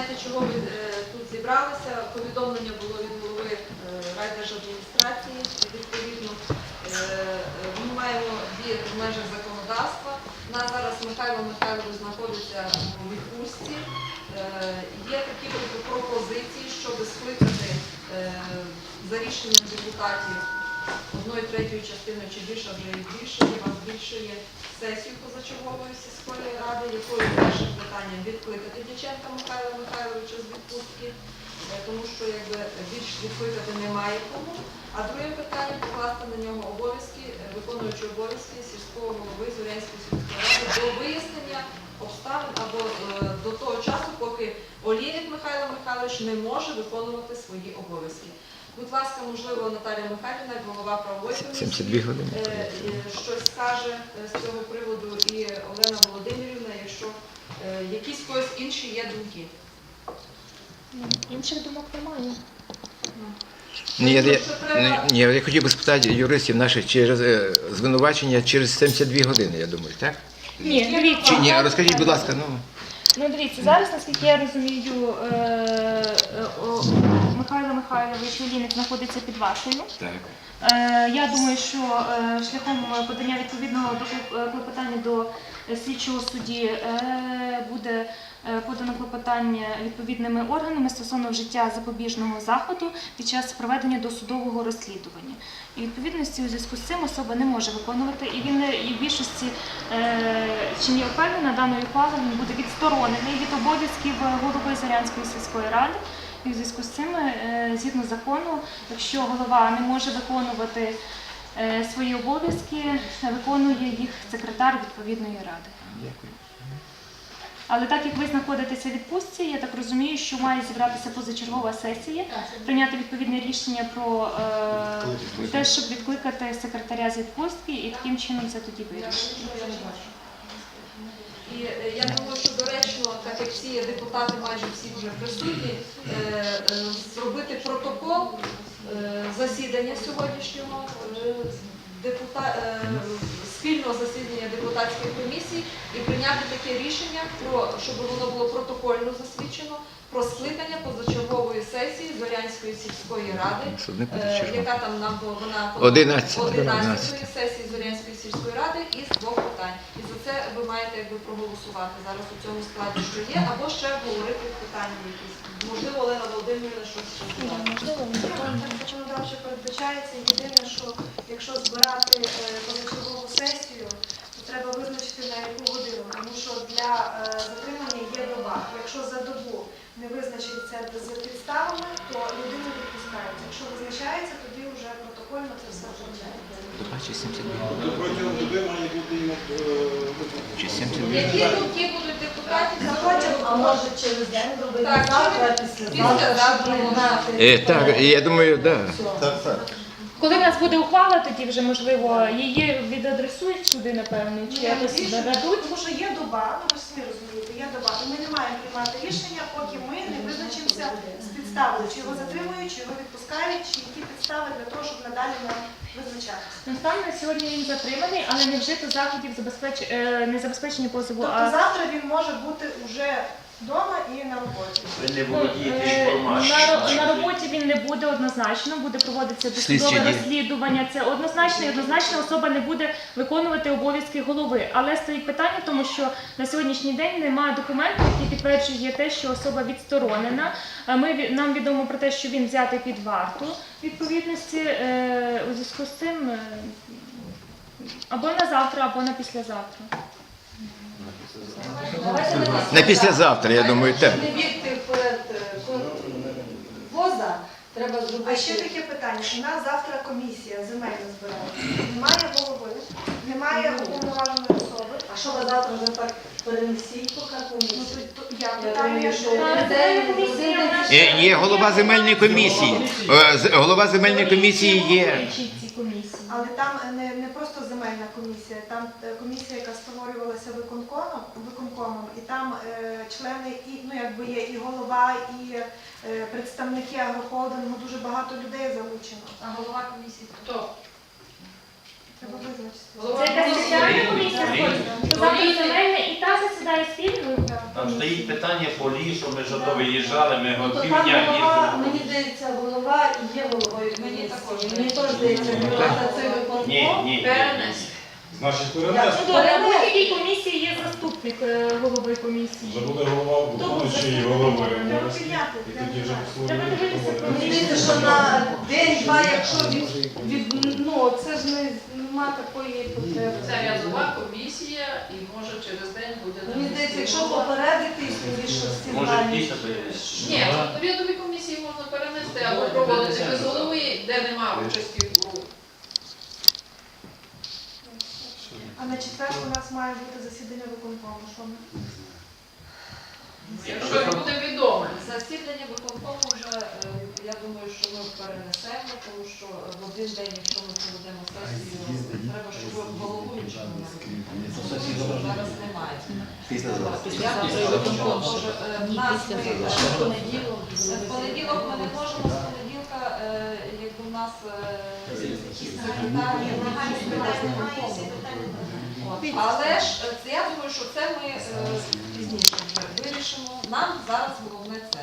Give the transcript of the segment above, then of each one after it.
знаєте, чого ви е, тут зібралися. Повідомлення було від голови е, райдержадміністрації. Відповідно, е, ми маємо діяти в межах законодавства. У нас зараз Михайло Михайлович знаходиться у відпустці. Є такі пропозиції, щоб скликати за рішенням депутатів одної третьої частини чи більше вже і більше, і вас більше є сесію позачергової сільської ради, якою першим питанням відкликати Дяченка Михайла Михайловича з відпустки, е, тому що якби більш відкликати немає кому. А друге питання покласти на нього обов'язки, е, виконуючи обов'язки сільського голови Зорянської сільської ради до вияснення обставин або е, до того часу, поки Олійник Михайло Михайлович не може виконувати свої обов'язки. Будь ласка, можливо, Наталія Михайлівна, голова правової комісії, 72 години. е, е, щось скаже е, з цього приводу і Олена Володимирівна, якщо е, якісь когось інші є думки. Інших думок немає. Ні, я, Тому я, ні, я хотів би спитати юристів наших через звинувачення через 72 години, я думаю, так? Ні, Чи дивіться. ні, розкажіть, будь ласка, ну. Ну дивіться, зараз, наскільки я розумію, е, е, о, Михайло Михайлович Олійник знаходиться під вартою. Так. Е, Я думаю, що е, шляхом подання відповідного е, клопотання до слідчого судді буде подано клопотання відповідними органами стосовно вжиття запобіжного заходу під час проведення досудового розслідування. І відповідності у зв'язку з цим особа не може виконувати, і він і в більшості, чим я впевнена, даною ухвалою він буде відсторонений від обов'язків голови Зарянської сільської ради. І в зв'язку з цим, е, згідно закону, якщо голова не може виконувати е, свої обов'язки, виконує їх секретар відповідної ради. Дякую. Але так як ви знаходитеся в відпустці, я так розумію, що має зібратися позачергова сесія, прийняти відповідне рішення про е, те, щоб відкликати секретаря з відпустки, і таким чином це тоді вирішити. І е, я думаю, що доречно, так як всі депутати, майже всі вже присутні, е, е, зробити протокол засідання сьогоднішнього депутат... депута- спільного засідання депутатських комісій і прийняти таке рішення щоб воно було протокольно засвідчено про скликання позачергової сесії Зорянської сільської ради. Е, яка там нам була вона 11, 11 сесії Зорянської сільської ради із двох питань. І за це ви маєте якби проголосувати зараз у цьому складі, що є, або ще обговорити питання якісь. Можливо, Олена Володимирівна щось ще. Можливо, Так законодавчо передбачається єдине, що якщо збирати е, позачергову сесію, то треба визначити на яку годину, тому що для е, затримання є доба. Якщо за добу не визначиться за підставами, то людина відпускається. Якщо визначається, тоді вже протокольно це все визначається. Бачиш, 72 Протягом доби має бути йому е, чи 72 Які думки будуть депутатів? Потім, а може через день робити Так, завтра, Е, так, я думаю, так. Да. Так, так. Коли в нас буде ухвала, тоді вже можливо її відадресують сюди, напевно, чи якось рішення. Тому що є доба, ну ви ж самі розумієте, є доба. І ми не маємо приймати рішення, поки ми не визначимося з підставою, чи його затримують, чи його відпускають, чи які підстави для того, щоб надалі нам визначатися. Ну, Станом на сьогодні він затриманий, але не вжито заходів забезпеч... е, не забезпечення позову, Тобто а завтра він може бути вже вдома і на роботі. Ви не володієте е, на, інформацією. ро- на роботі він не буде однозначно, буде проводитися Слідчі досудове дії. розслідування. Це однозначно і однозначно особа не буде виконувати обов'язки голови. Але стоїть питання, в тому що на сьогоднішній день немає документу, який підтверджує те, що особа відсторонена. А Ми ві- нам відомо про те, що він взятий під варту відповідності е, у зв'язку з цим. е, Або на завтра, або на післязавтра. На післязавтра, я думаю, так. Не бігти вперед е, воза, треба зробити. А ще таке питання. У нас завтра комісія земельна збирається. Немає голови, немає уповноваженої особи. А що ви завтра вже так перенесіть поки Ну, комісію? то- то я питаю, думаю, що Е, Є голова земельної комісії. Е, з- Голова земельної комісії є. Але там не, не просто земельна комісія, там е, комісія, яка створювалася виконкомом, виконкомом і там е, члени і ну якби є і голова, і е, представники агрохолдингу, дуже багато людей залучено. А голова комісії хто? Треба визначитися. Це якась спеціальна комісія? І та засідає спільно. Там стоїть питання по лісу, ми ж ото виїжджали, ми го там півдня голова, їздили. мені здається, голова і є головою Мені також. Мені теж здається, голова за цей виконком. Ні, ні, ні. Перенести. Значить, Ну, перенести. добре, в будь-якій комісії є заступник е, голови комісії. Вже буде голова виконуючої голови. Треба. І тоді вже Треба дивитися, послухаємо. Що на день-два, якщо від, від ну це ж не нема такої потреби. Це рядова комісія і може через день буде Мені здається, якщо попередити щось ці Може, дані. дійсно Ні, рядові комісії можна перенести або проводити без голови, де немає участі в групі. А на четвер у нас має бути засідання виконкому. Що ми? Якщо не буде відомо. Засідання виконкому вже, е, я думаю, що ми перенесемо, тому що в один день, якщо ми проведемо сесію, треба, щоб головуючого не було. зараз немає. Я думаю, виконком може, е, в нас ми е, в понеділок, в понеділок ми не можемо, з понеділка, е, якби у нас е, секретар є нагальний питання виконкому. От. Але ж е, це я думаю, що це ми е, пізніше вирішимо. Нам зараз головне це.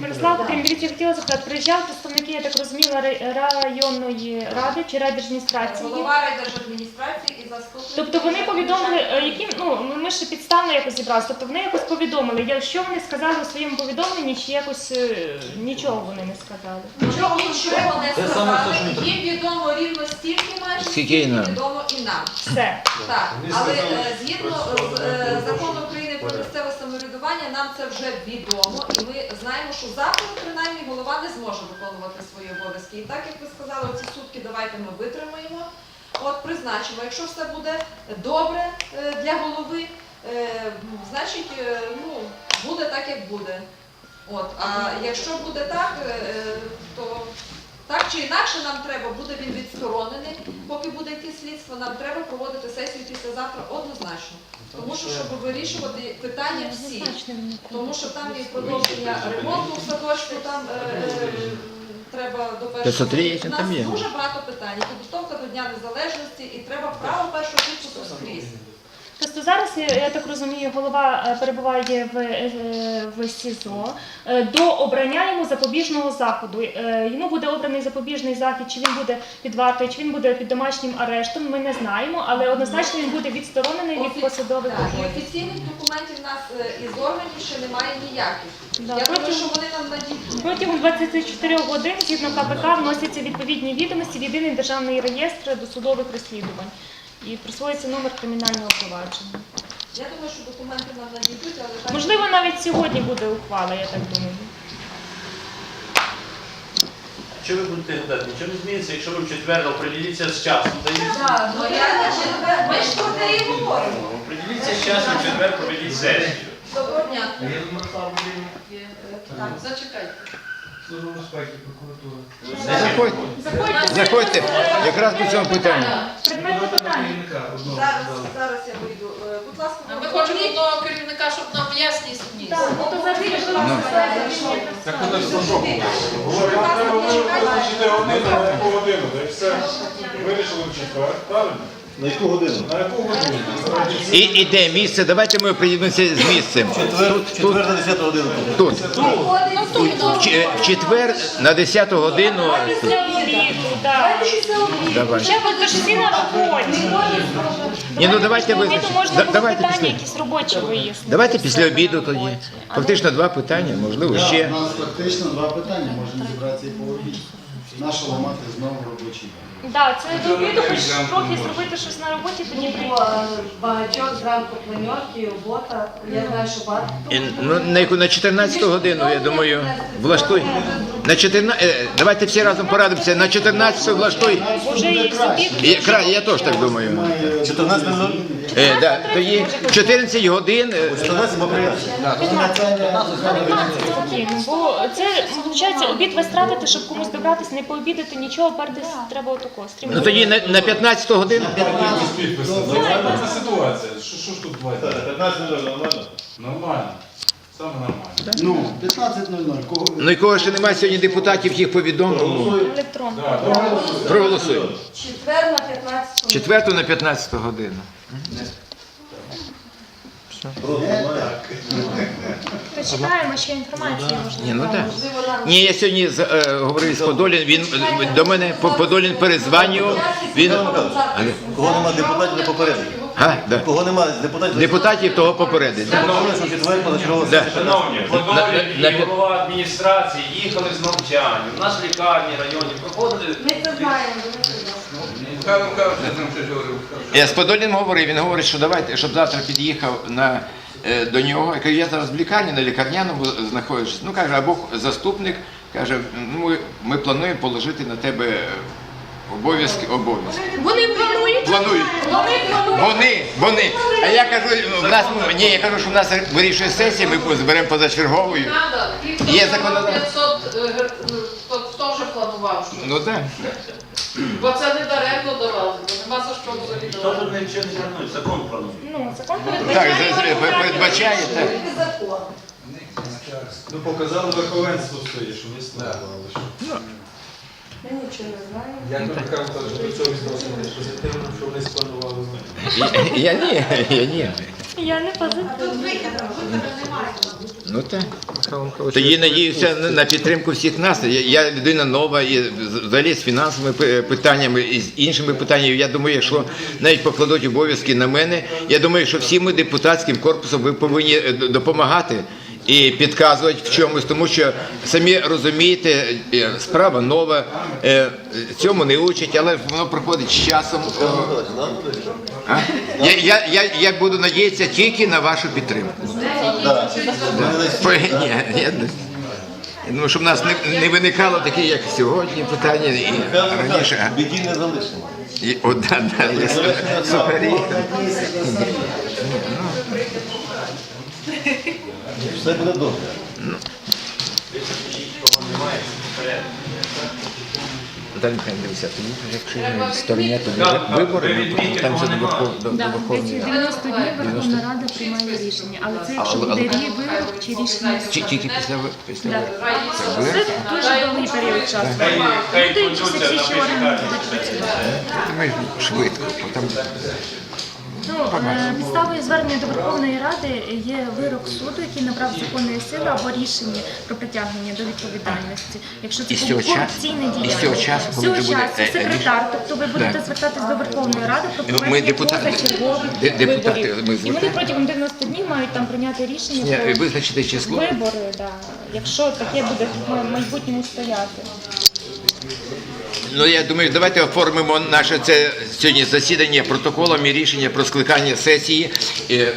Мирослава, Мирослав, крім я хотіла запитати, приїжджали представники, я так розуміла, районної ради чи райдержадміністрації. Голова райдержадміністрації. Тобто вони повідомили, е, яким ну ми ще підставно якось зібралися. Тобто вони якось повідомили. Я- Що вони сказали у своєму повідомленні, чи якось е, нічого вони не сказали. Нічого нічого не сказали. Їм відомо рівно стільки майже, Скільки і нам. відомо і нам. Все. Так, але е, згідно з е, закону України про місцеве самоврядування, нам це вже відомо, і ми знаємо, що завтра принаймні голова не зможе виконувати свої обов'язки. І так як ви сказали, ці сутки давайте ми витримаємо. От призначимо. Якщо все буде добре е, для голови, е, значить, е, ну буде так, як буде. От, а якщо буде так, то так чи інакше нам треба, буде він відсторонений, поки буде йти слідство, нам треба проводити сесію післязавтра однозначно. Тому що, щоб вирішувати питання всі. Тому що там є продовження ремонту в садочку, там е, треба до першого. 503 є, У нас там є. дуже багато питань. І Підготовка до Дня Незалежності, і треба право першого підпису скрізь. Просто зараз я, так розумію, голова е, перебуває в, е, в СІЗО Е, до обрання йому запобіжного заходу. Йому буде обраний запобіжний захід, чи він буде під вартою, чи він буде під домашнім арештом. Ми не знаємо, але однозначно він буде відсторонений від посадових і обов'язків. офіційних документів у нас е, із органів ще немає ніяких. Да, Я думаю, що вони нам надійдуть. Протягом 24 годин згідно КПК вносяться відповідні відомості в єдиний державний реєстр досудових розслідувань і присвоюється номер кримінального провадження. Я думаю, що документи нам надійдуть, але так Можливо, навіть сьогодні буде ухвала, я так думаю. Що ви будете гадати? Нічого не зміниться, якщо ви в четвер оприділіться з часом. Та й Так, ну я не ми ж про те і говоримо. Оприділіться з часом, в четвер проведіть сесію. Доброго дня. Так, зачекайте. Заходьте, заходьте, якраз по цьому питанню. Предметне питання. Зараз, зараз я вийду. Е, Будь ласка, А Ми хочемо одного керівника, щоб нам ясність вніс. Так, ну то завжди Так у нас що? Говорю, нам треба визначити годину, на яку годину, та й все. Вирішили в четвер, правильно? На яку годину? На яку годину? І, і де місце? Давайте ми приєднуємося з місцем. Четвер, четвер на 10 годину. Тут. В ч- В четвер на 10 годину. Давай. Ще всі на роботі. Ні, ну давайте ви- Після обіду можна да- було давайте питання після- якісь робочі вияснити. Давайте після обіду тоді. Фактично два питання, можливо, ще. У нас фактично два питання, можемо зібратися і по обіді. Нащо ламати знову робочий день? Так, це до обіду, хоч трохи зробити щось на роботі, тоді Ну, прийти. бо е, багатьох зранку планерки, робота. Я знаю, що багато. І, Ну, на яку на 14 годину, я думаю, влаштуй. На 14, е, давайте всі разом порадимося. На 14 влаштуй. Вже і з обіду. Я, кра- я теж так думаю. Має 14.00? Е, да, тоді 14 годин. е, 14 ми приїхали. Спокійно, бо це, виходить, обід ви стратите, щоб комусь добратися, не пообідати, нічого, пертись треба отако. Ну тоді на, на 15 годину. Нормальна ситуація. Що, що ж тут два? 15.00 нормально? Нормально. Саме нормально. Ну, 15.00. Кого? Ну і кого ще немає сьогодні депутатів, їх повідомимо. Електрон. Да, добре. Проголосуємо. Четвер на 15 Четверту на 15 годину. Проти немає. Ще інформацію. Ні, ну так. Ні, я сьогодні з- е, говорив з Подолін, він е, до мене По- Подолін перезванював. Він Кого нема депутатів, не попередить. а, да. Кого нема депутатів, депутатів того попередить. Да. Говорили, що четвер. Шановні, Подолі на- і голова адміністрації їхали з навчання. У нас лікарні районі проходили. Ми це знаємо. Михайло Михайлович, я там щось говорив. Я з Подолін говорив, він говорить, що давайте, щоб завтра під'їхав на, е, до нього. Я кажу, я зараз в лікарні, на лікарняному знаходжусь. Ну, каже, або заступник, каже, ну, ми, ми плануємо положити на тебе обов'язки, обов'язки. Вони планують. Планують. Вони планують. Вони, вони. А я кажу, в нас, ні, я кажу, що в нас вирішує сесія, ми зберемо позачерговою. Ті, хто Є планував законодавство. 500, е, гр- е, хто хто вже планував. Ну так. Бо це не даремно давали, бо нема за що взагалі Хто давати. тут не планує? Закон планує. Ну, закон Так, передбачає. з- з- передбачає, так. Ну показали верховенство своє, що ми славили. Ми нічого не знаємо. Я тут кажу, що до цього відносимось позитивно, що вони спланували. Я, я ні, я ні. Я не позитивна. Ну так. Тоді надіюся на- на підтримку всіх нас. Я, я людина нова і взагалі з фінансовими питаннями і з іншими питаннями. Я думаю, якщо навіть покладуть обов'язки на мене, я думаю, що всі ми депутатським корпусом ви повинні е, допомагати. І підказувати в чомусь, тому що самі розумієте, е, справа нова, е, цьому не учать, але воно проходить з часом. Я, я, я, я буду надіятися тільки на вашу підтримку. Да. Ні, я думаю, щоб в нас не, не виникало такі, як сьогодні, питання і раніше. Біді не залишимо. І, о, да, да, я сухарі. Все буде добре. Михайлівна, дивися, тоді, якщо тоді Так, так, вибори, ви ну, там же кого до, Верховної Ради. 90 днів Верховна Рада приймає рішення, але це якщо буде але- вирок чи рішення. Чи тільки після, ви- після Це дуже довгий період часу. Консультація чи слідчі там органи будуть працювати. Ми швидко, бо там Ну, е, підставою звернення до Верховної Ради є вирок суду, який набрав законної сили або рішення про притягнення до відповідальності. Якщо це корупційне і з цього часу, коли вже буде, е, е, секретар, тобто ви будете звертатись до Верховної Ради про Ну, ми проведення депутати- позачергових де- депутати, виборів. І вони протягом 90 днів мають там прийняти рішення Ні, про визначити число. вибори, да. якщо таке буде в майбутньому стояти. Ну я думаю, давайте оформимо наше це сьогодні засідання протоколом і рішення про скликання сесії. Е,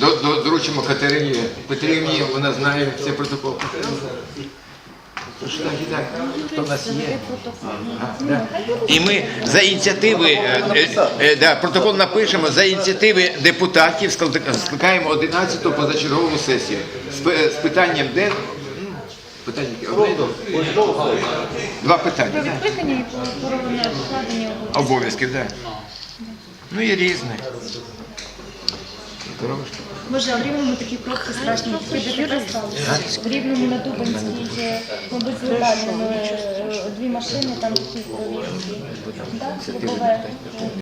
До, до, доручимо Катерині Петрівні, вона знає цей протокол. І ми за ініціативи, е, е, протокол напишемо, за ініціативи депутатів склик- скликаємо 11-ту позачергову сесію з питанням де. Питання? Одне? Два питання. Про да. відкликання і поровне вкладення обов'язків. Обов'язків, так. Да. Ну і. Трошки. Боже, а в рівному такі пробки страшні, тільки ДТП сталося. В рівному на Дубинській, е, мабуть, з е, дві машини там такі провірки. Так.